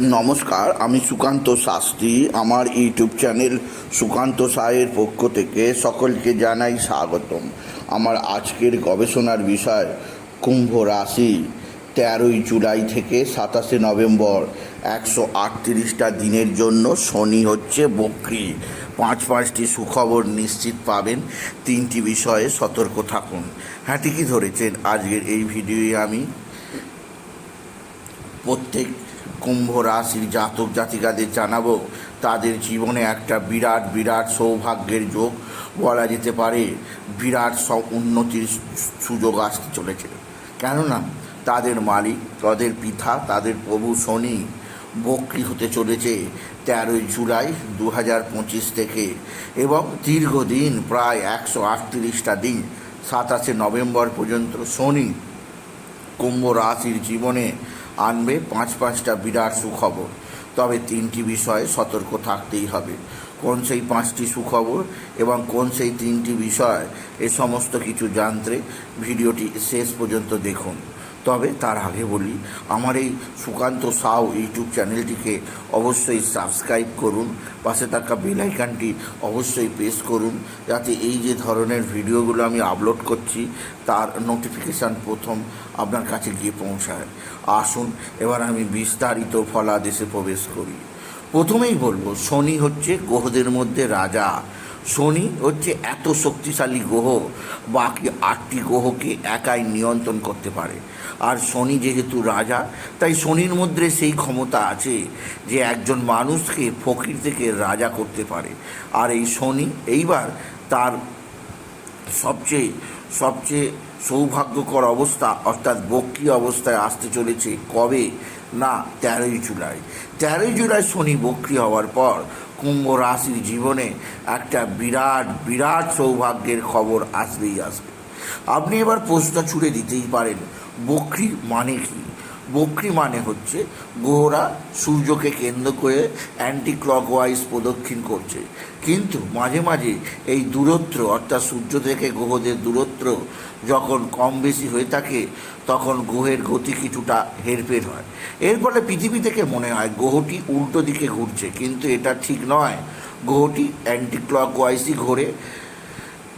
নমস্কার, আমি সুকান্ত শাস্ত্রী। আমার ইউটিউব চ্যানেল সুকান্ত সায়ের পক্ষ থেকে সকলকে জানাই স্বাগতম। আমার আজকের গবেষণার বিষয়, কুম্ভ রাশি, তেরোই জুলাই থেকে সাতাশে নভেম্বর, একশো আটত্রিশটা দিনের জন্য শনি হচ্ছে বক্রি। পাঁচ পাঁচটি সুখবর নিশ্চিত পাবেন। তিনটি বিষয়ে সতর্ক থাকুন। হ্যাঁ ঠিকই ধরেছেন। আজকের এই ভিডিওয়ে আমি প্রত্যেক কুম্ভ রাশির জাতক জাতিকাদের জানাব, তাদের জীবনে একটা বিরাট বিরাট সৌভাগ্যের যোগ বলা যেতে পারে। বিরাট সব উন্নতির সুযোগ আসতে চলেছে। কেননা, তাদের মালিক, তাদের পিতা, তাদের প্রভু শনি বক্রি হতে চলেছে তেরোই জুলাই দু হাজার পঁচিশ থেকে এবং দীর্ঘদিন প্রায় একশো আটত্রিশটা দিন, সাতাশে নভেম্বর পর্যন্ত শনি কুম্ভ রাশির জীবনে আনবে পাঁচ পাঁচটা বিরাট সুখবর। তবে তিনটি বিষয়ে সতর্ক থাকতেই হবে। কোন সেই পাঁচটি সুখবর এবং কোন সেই তিনটি বিষয়, এ সমস্ত কিছু জানতে ভিডিওটি শেষ পর্যন্ত দেখুন। তবে তার আগে বলি, আমার এই সুকান্ত সাউ ইউটিউব চ্যানেলটিকে অবশ্যই সাবস্ক্রাইব করুন, পাশে থাকা বেলাইকানটি অবশ্যই প্রেস করুন, যাতে এই যে ধরনের ভিডিওগুলো আমি আপলোড করছি, তার নোটিফিকেশান প্রথম আপনার কাছে গিয়ে পৌঁছায়। আসুন, এবার আমি বিস্তারিত ফলাদেশে প্রবেশ করি। প্রথমেই বলব, শনি হচ্ছে গ্রহদের মধ্যে রাজা। শনি হচ্ছে এত শক্তিশালী গ্রহ, বাকি আটটি গ্রহকে একাই নিয়ন্ত্রণ করতে পারে। আর শনি যেহেতু রাজা, তাই শনির মধ্যে সেই ক্ষমতা আছে যে একজন মানুষকে ফকির থেকে রাজা করতে পারে। আর এই শনি এইবার তার সবচেয়ে সবচেয়ে সৌভাগ্যকর অবস্থা, অর্থাৎ বক্রি অবস্থায় আসতে চলেছে কবে? না, তেরোই জুলাই। তেরোই জুলাই শনি বক্রী হওয়ার পর কুম্ভ রাশির জীবনে একটা বিরাট বিরাট সৌভাগ্যের খবর আসবেই আসবে। আপনি এবার প্রশ্ন ছুড়ে দিতেই পারেন, বকরি মানে কি? বক্রি মানে হচ্ছে গ্রহরা সূর্যকে কেন্দ্র করে অ্যান্টি ক্লকওয়াইজ প্রদক্ষিণ করছে। কিন্তু মাঝে মাঝে এই দূরত্ব অর্থাৎ সূর্য থেকে গ্রহদের দূরত্ব যখন কম বেশি হয়ে থাকে, তখন গ্রহের গতি কিছুটা হেরফের হয়। এর ফলে পৃথিবী থেকে মনে হয় গ্রহটি উল্টো দিকে ঘুরছে, কিন্তু এটা ঠিক নয়। গ্রহটি অ্যান্টি ক্লকওয়াইজই ঘোরে।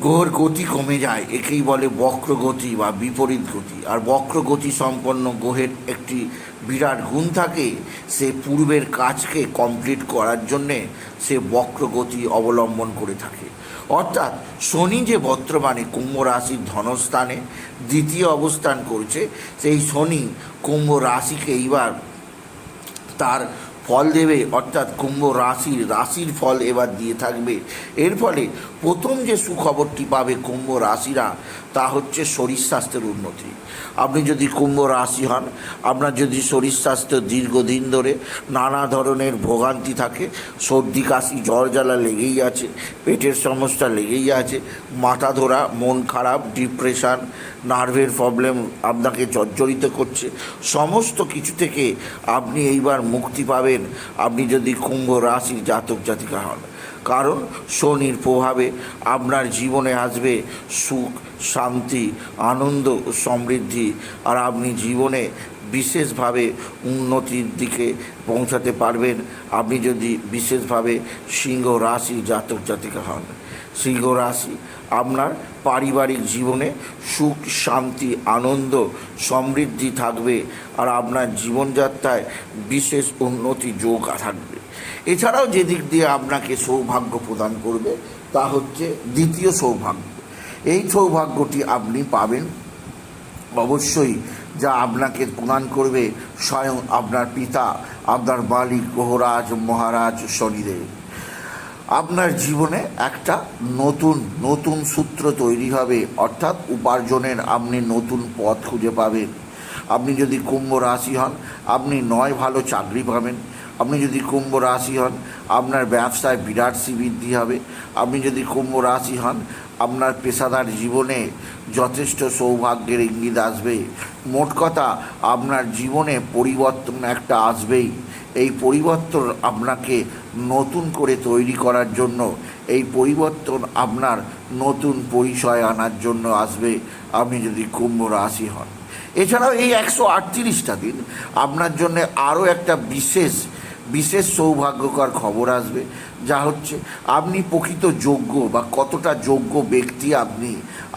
গ্রহর গতি কমে যায়, একেই বলে বক্রগতি বা বিপরীত গতি। আর বক্রগতি সম্পন্ন গ্রহের একটি বিরাট গুণ থাকে, সে পূর্বের কাজকে কমপ্লিট করার জন্যে সে বক্রগতি অবলম্বন করে থাকে। অর্থাৎ শনি যে বর্তমানে কুম্ভ রাশির ধনস্থানে দ্বিতীয় অবস্থান করছে, সেই শনি কুম্ভ রাশিকে এইবার তার ফল দেবে, অর্থাৎ কুম্ভ রাশির রাশির ফল এবার দিয়ে থাকবে। এর ফলে প্রথম যে সুখবরটি পাবে কুম্ভ রাশিরা, তা হচ্ছে শরীর স্বাস্থ্যের উন্নতি। আপনি যদি কুম্ভ রাশি হন, আপনার যদি শরীর স্বাস্থ্য দীর্ঘদিন ধরে নানা ধরনের ভোগান্তি থাকে, সর্দি, কাশি, জ্বর, জ্বালা লেগেই আছে, পেটের সমস্যা লেগেই আছে, মাথা ধরা, মন খারাপ, ডিপ্রেশন, নার্ভের প্রবলেম আপনাকে জর্জরিত করছে, সমস্ত কিছু থেকে আপনি এইবার মুক্তি পাবেন আপনি যদি কুম্ভ রাশির জাতক জাতিকা হন। কারণ শনির প্রভাবে আপনার জীবনে আসবে সুখ, শান্তি, আনন্দ সমৃদ্ধি, আর আপনি জীবনে বিশেষভাবে উন্নতির দিকে পৌঁছাতে পারবেন। আপনি যদি বিশেষভাবে সিংহ রাশি জাতক জাতিকা হন। সিংহ রাশি আপনার পারিবারিক জীবনে সুখ, শান্তি, আনন্দ, সমৃদ্ধি থাকবে আর আপনার জীবনযাত্রায় বিশেষ উন্নতি, যোগ থাকবে। এছাড়াও যে দিক দিয়ে আপনাকে সৌভাগ্য প্রদান করবে, তা হচ্ছে দ্বিতীয় সৌভাগ্য। এই সৌভাগ্যটি আপনি পাবেন। অবশ্যই যা আপনাকে প্রদান করবে স্বয়ং আপনার পিতা, আপনার মালিক গ্রহরাজ মহারাজ, শনিদেব। আপনার জীবনে একটা নতুন নতুন সূত্র তৈরি হবে। অর্থাৎ উপার্জনের আপনি নতুন পথ খুঁজে পাবেন। আপনি যদি কুম্ভ রাশি হন, আপনি নয় ভালো চাকরি পাবেন। আপনি যদি কুম্ভ রাশি হন, আপনার ব্যবসায় বিরাট বৃদ্ধি হবে। আপনি যদি কুম্ভ রাশি হন, আপনার পেশাদার জীবনে যথেষ্ট সৌভাগ্যের ইঙ্গিত আসবে। মোট কথা, আপনার জীবনে পরিবর্তন একটা আসবেই। এই পরিবর্তন আপনাকে নতুন করে তৈরি করার জন্য, এই পরিবর্তন আপনার নতুন পরিচয় আনার জন্য আসবে, আপনি যদি কুম্ভ রাশি হন। এছাড়াও এই একশো আটত্রিশটা দিন আপনার জন্য আরও একটা বিশেষ বিশেষ সৌভাগ্যকর খবর আসবে। যা হচ্ছে, আপনি প্রকৃত যোগ্য বা কতটা যোগ্য ব্যক্তি আপনি?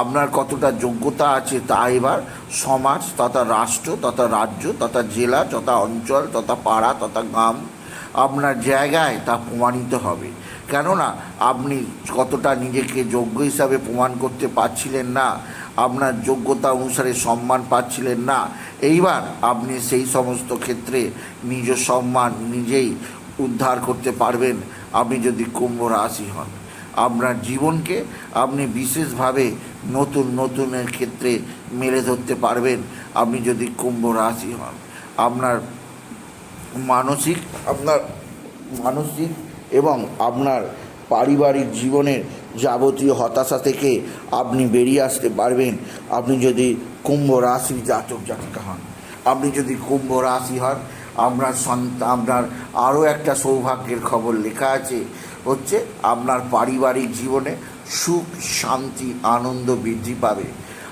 আপনার কতটা যোগ্যতা আছে তা এবার সমাজ, তথা রাষ্ট্র, তথা রাজ্য, তথা জেলা, তথা অঞ্চল, তথা পাড়া, তথা গ্রাম আপনার জায়গায় তা প্রমাণিত হবে। কেননা আপনি কতটা নিজেকে যোগ্য হিসাবে প্রমাণ করতে পারছিলেন না, আপনার যোগ্যতা অনুসারে সম্মান পাচ্ছিলেন না, এইবার আপনি সেই সমস্ত ক্ষেত্রে নিজ সম্মান নিজেই উদ্ধার করতে পারবেন। আপনি যদি কুম্ভ রাশি হন, আপনার জীবনকে আপনি বিশেষভাবে নতুন নতুনের ক্ষেত্রে মেলে ধরতে পারবেন। আপনি যদি কুম্ভ রাশি হন, আপনার মানসিক আপনার মানসিক এবং আপনার পারিবারিক জীবনের যাবতীয় হতাশা থেকে আপনি বেরিয়ে আসতে পারবেন। আপনি যদি কুম্ভ রাশির জাতক জাতিকা হন, আপনি যদি কুম্ভ রাশি হন সন্তান আপনার আরও একটা সৌভাগ্যের খবর লেখা আছে, হচ্ছে আপনার পারিবারিক জীবনে সুখ, শান্তি, আনন্দ বৃদ্ধি পাবে।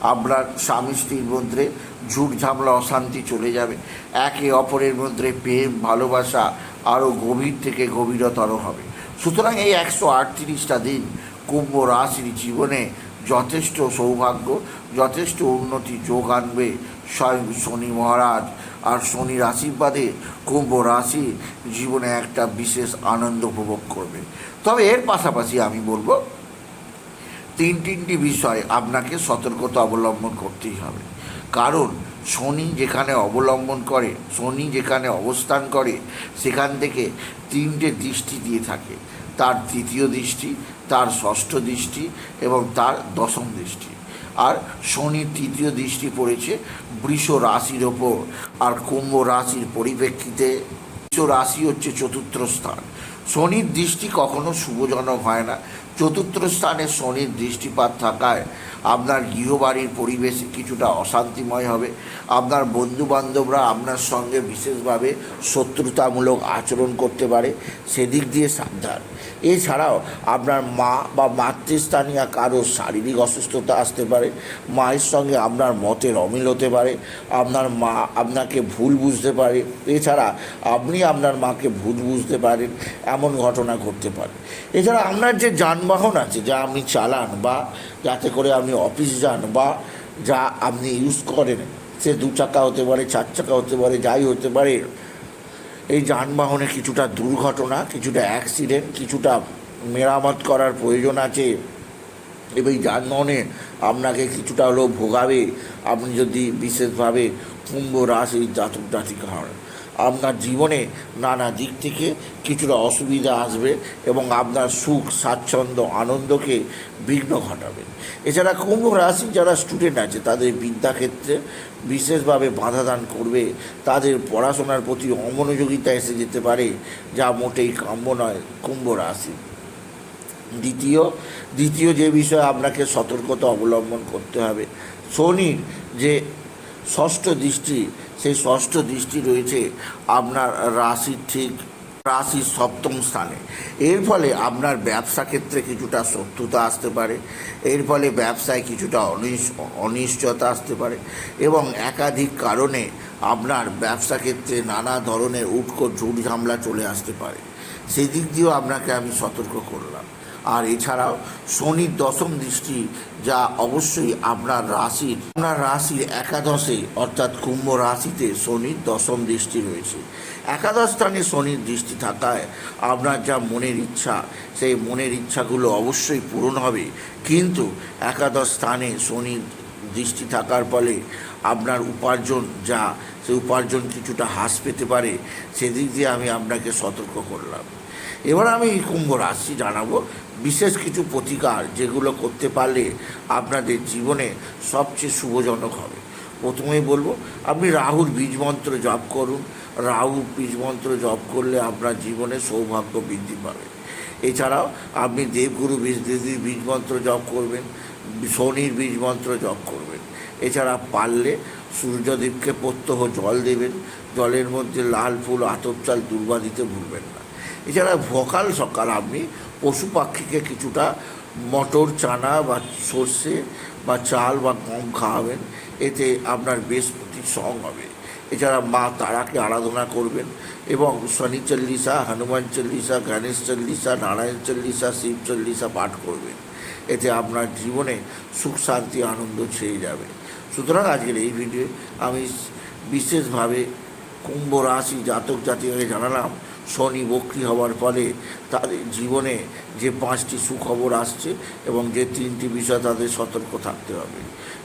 আপনার স্বামী স্ত্রীর মধ্যে ঝুট ঝামলা, অশান্তি চলে যাবে। একে অপরের মধ্যে প্রেম, ভালোবাসা আরও গভীর থেকে গভীরতর হবে। সুতরাং এই একশো আটত্রিশটা দিন কুম্ভ রাশির জীবনে যথেষ্ট সৌভাগ্য, যথেষ্ট উন্নতি যোগ আনবে স্বয়ং শনি মহারাজ। আর শনির আশীর্বাদে কুম্ভ রাশি জীবনে একটা বিশেষ আনন্দ উপভোগ করবে। তবে এর পাশাপাশি আমি বলব, তিন তিনটি বিষয় আপনাকে সতর্কতা অবলম্বন করতেই হবে। কারণ শনি যেখানে অবলম্বন করে, শনি যেখানে অবস্থান করে, সেখান থেকে তিনটে দৃষ্টি দিয়ে থাকে। তার তৃতীয় দৃষ্টি, তার ষষ্ঠ দৃষ্টি এবং তার দশম দৃষ্টি। আর শনির তৃতীয় দৃষ্টি পড়েছে বৃষ রাশির ওপর, আর কুম্ভ রাশির পরিপ্রেক্ষিতে বৃষ রাশি হচ্ছে চতুর্থ স্থান। শনির দৃষ্টি কখনো শুভজনক হয় না। চতুর্থ স্থানে শনির দৃষ্টিপাত থাকায় আপনার গৃহবাড়ির পরিবেশ কিছুটা অশান্তিময় হবে। আপনার বন্ধু বান্ধবরা আপনার সঙ্গে বিশেষভাবে শত্রুতামূলক আচরণ করতে পারে। সেদিক দিয়ে সাবধান। এছাড়াও আপনার মা বা মাতৃস্থানীয় কারও শারীরিক অসুস্থতা আসতে পারে, মায়ের সঙ্গে আপনার মতের অমিল হতে পারে, আপনার মা আপনাকে ভুল বুঝতে পারে, এছাড়া আপনি আপনার মাকে ভুল বুঝতে পারেন, এমন ঘটনা ঘটতে পারে। এছাড়া আপনার যে যানবাহন আছে, যা আপনি চালান বা যাতে করে আপনি অফিস যান বা যা আপনি ইউজ করেন, সে দু চাকা হতে পারে, চার চাকা হতে পারে, যাই হতে পারে এই যানবাহনে কিছুটা দুর্ঘটনা, কিছুটা অ্যাক্সিডেন্ট কিছুটা মেরামত করার প্রয়োজন আছে। এবং যানবাহনে আপনাকে কিছুটা হলেও ভোগাবে। আপনি যদি বিশেষভাবে কুম্ভ রাশির জাতক জাতিক হন আপনার জীবনে নানা দিক থেকে কিছুটা অসুবিধা আসবে এবং আপনার সুখ, স্বাচ্ছন্দ্য, আনন্দকে বিঘ্ন ঘটাবে। এছাড়া কুম্ভ রাশি যারা স্টুডেন্ট আছে, তাদের বিদ্যাক্ষেত্রে বিশেষভাবে বাধা দান করবে। তাদের পড়াশোনার প্রতি অমনোযোগিতা এসে যেতে পারে, যা মোটেই কাম্য নয় কুম্ভ রাশি দ্বিতীয় দ্বিতীয় যে বিষয়ে আপনাকে সতর্কতা অবলম্বন করতে হবে, শনির যে ষষ্ঠ দৃষ্টি সেই ষষ্ঠ দৃষ্টি রয়েছে আপনার রাশির ঠিক রাশির সপ্তম স্থানে। এর ফলে আপনার ব্যবসা ক্ষেত্রে কিছুটা শত্রুতা আসতে পারে, এর ফলে ব্যবসায় কিছুটা অনিশ, অনিশ্চয়তা আসতে পারে এবং একাধিক কারণে আপনার ব্যবসা ক্ষেত্রে নানা ধরনের উৎকট ঝুট ঝামলা চলে আসতে পারে। সেদিক দিয়েও আপনাকে আমি সতর্ক করলাম। আর এছাড়াও শনির দশম দৃষ্টি, যা অবশ্যই আপনার রাশির আপনার রাশির একাদশে, অর্থাৎ কুম্ভ রাশিতে শনির দশম দৃষ্টি রয়েছে। একাদশ স্থানে শনির দৃষ্টি থাকায় আপনার যা মনের ইচ্ছা, সেই মনের ইচ্ছাগুলো অবশ্যই পূরণ হবে। কিন্তু একাদশ স্থানে শনির দৃষ্টি থাকার ফলে আপনার উপার্জন, যা সে উপার্জন কিছুটা হ্রাস পেতে পারে, সেদিক দিয়ে আমি আপনাকে সতর্ক করলাম। এবার আমি কুম্ভ রাশি জানাব। বিশেষ কিছু প্রতিকার যেগুলো করতে পারলে আপনাদের জীবনে সবচেয়ে শুভজনক হবে। প্রথমেই বলব, আপনি রাহুর বীজ মন্ত্র জপ করুন। রাহু বীজ মন্ত্র জপ করলে আপনার জীবনে সৌভাগ্য বৃদ্ধি পাবে। এছাড়াও আপনি দেবগুরু বীজ দেবীর বীজ মন্ত্র জপ করবেন, শনির বীজ মন্ত্র জপ করবেন। এছাড়া পারলে সূর্যদেবকে প্রত্যহ জল দেবেন। জলের মধ্যে লাল ফুল, আতপ চাল দুর্বা দিতে ভুলবেন না। এছাড়া ভোকাল সকাল আপনি পশু পাখিকে কিছুটা মটর, চানা বা সর্ষে বা চাল বা গম খাওয়াবেন। এতে আপনার বৃহস্পতির সং হবে। এছাড়া মা তারাকে আরাধনা করবেন এবং শনি চল্লিশা, হনুমান চল্লিশা, গণেশ চল্লিশা, নারায়ণ চল্লিশা, শিব চল্লিশা পাঠ করবেন। এতে আপনার জীবনে সুখ, শান্তি, আনন্দ ছেয়ে যাবে। সুতরাং আজকের এই ভিডিও আমি বিশেষভাবে কুম্ভ রাশি জাতক জাতিকাকে জানালাম শনি বক্রি হওয়ার ফলে তাদের জীবনে যে পাঁচটি সুখবর আসছে এবং যে তিনটি বিষয় তাদের সতর্ক থাকতে হবে।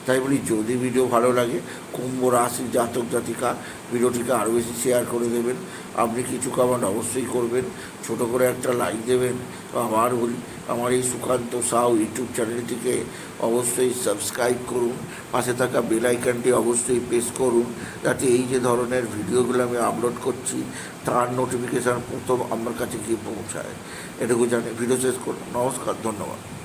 তাই বলি যদি ভিডিও ভালো লাগে, কুম্ভ রাশি জাতক জাতিকা, ভিডিওটিকে আরও বেশি শেয়ার করে দেবেন। আপনি কিছু কমেন্ট অবশ্যই করবেন, ছোট করে একটা লাইক দেবেন। আবার বলি, আমার এই সুকান্ত সাউ ইউটিউব চ্যানেলটিকে অবশ্যই সাবস্ক্রাইব করুন, পাশে থাকা বেল আইকনটি অবশ্যই প্রেস করুন, যাতে এই যে ধরনের ভিডিওগুলো আমি আপলোড করছি, তার নোটিফিকেশান প্রথম আমার কাছে গিয়ে পৌঁছায়। এটুকু জানি ভিডিও শেষ করুন নমস্কার, ধন্যবাদ।